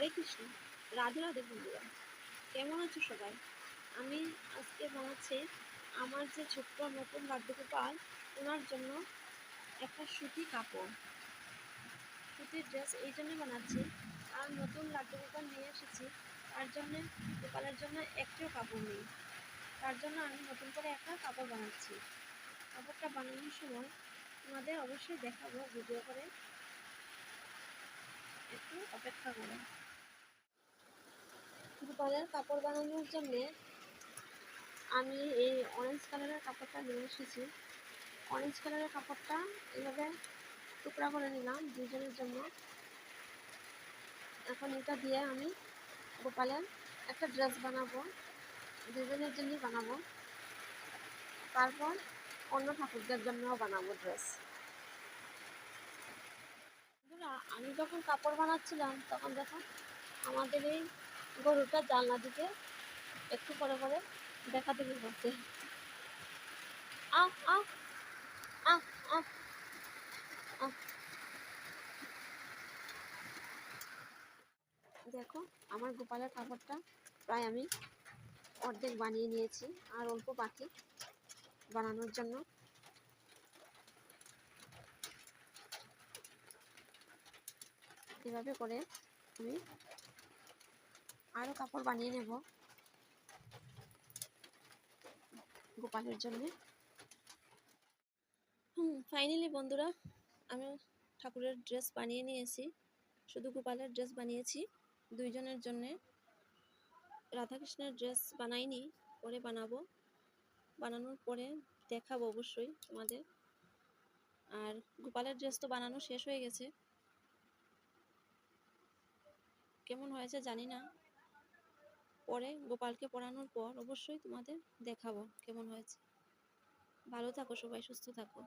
হরে কৃষ্ণ, রাধে রাধে বন্ধুরা। কেমন আছো সবাই? আমি আজকে বানাচ্ছি আমার যে ছোট্ট নতুন বার্ধক্যপাল ওনার জন্য একটা সুতি কাপড়। সুতির ড্রেস এই জন্য বানাচ্ছি। আর নতুন বার্ধক্যপাল নিয়ে এসেছি। তার জন্য, গোপালের জন্য একটিও কাপড় নেই। তার জন্য আমি নতুন করে একটা কাপড় বানাচ্ছি। কাপড়টা বানানোর সময় তোমাদের অবশ্যই দেখাবো, ভিডিও করে একটু অপেক্ষা করো। গোপালের কাপড় বানানোর জন্য আমি এই অরেঞ্জ কালারের কাপড়টা নিয়ে এসেছি। অরেঞ্জ কালারের কাপড়টা এভাবে টুকরা করে নিলাম দুজনের জন্য। এখন এটা দিয়ে আমি গোপালের একটা ড্রেস বানাবো, দুজনের জন্যই বানাবো। তারপর অন্য ঠাকুরদের জন্যও বানাবো ড্রেস আমি যখন কাপড় বানাচ্ছিলাম, তখন দেখো আমাদের এই গরুটা জানলা দিকে একটু করে করে দেখা দেখি করছে আহ আহ আহ আহ আহ। দেখো, আমার গোপালের কাপড়টা প্রায় আমি অর্ধেক বানিয়ে নিয়েছি, আর অল্প বাকি বানানোর জন্য। এভাবে করে আমি আরও কাপড় বানিয়ে নেব। গোপালের জন্য। হুম ফাইনালি বন্ধুরা আমি ঠাকুরের ড্রেস বানিয়ে নিয়েছি। শুধু গোপালের ড্রেস বানিয়েছি, দুইজনের জন্যে। রাধাকৃষ্ণের ড্রেস বানাইনি, পরে বানাবো। বানানোর পরে দেখাবো অবশ্যই তোমাদের। আর গোপালের ড্রেস তো বানানো শেষ হয়ে গেছে। কেমন হয়েছে জানি না। পরে গোপালকে পড়ানোর পর অবশ্যই তোমাদের দেখাবো কেমন হয়েছে। ভালো থাকো সবাই সুস্থ থাকো।